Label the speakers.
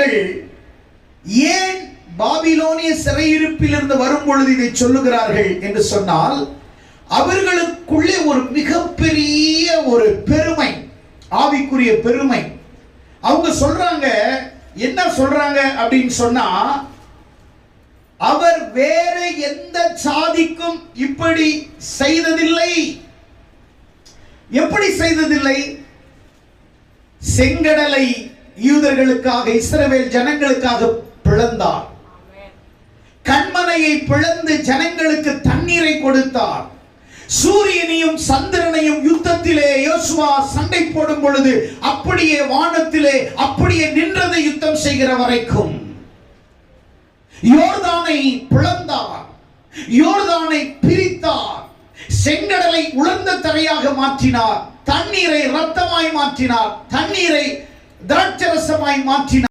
Speaker 1: அவர்கள் ஏன் பாபிலோனிய சிறையிருப்பிலிருந்து வரும் பொழுது இதை சொல்லுகிறார்கள் என்று சொன்னால் அவர்களுக்குள்ளே ஒரு மிகப்பெரிய ஒரு பெருமை ஆவிக்குரிய பெருமை. அவங்க சொல்றாங்க என்ன சொல்றாங்க அப்படின்னு சொன்னா அவர் வேற எந்த சாதிக்கும் இப்படி செய்ததில்லை. எப்படி செய்ததில்லை? செங்கடலை யூதர்களுக்காக இஸ்ரவேல் ஜனங்களுக்காக பிளந்தார். கண்மனையை பிளந்து ஜனங்களுக்கு தண்ணீரை கொடுத்தார். சூரியனையும் சந்திரனையும் யுத்தத்திலே யோசுவா சண்டை போடும் பொழுது அப்படியே வானத்திலே அப்படியே நின்றதை யுத்தம் செய்கிற வரைக்கும். யோர்தானை பிளந்தார். யோர்தானை பிரித்தார். செங்கடலை உலர்ந்த தரையாக மாற்றினார். தண்ணீரை ரத்தமாய் மாற்றினார். தண்ணீரை திராட்சரசமாய் மாற்றினார்.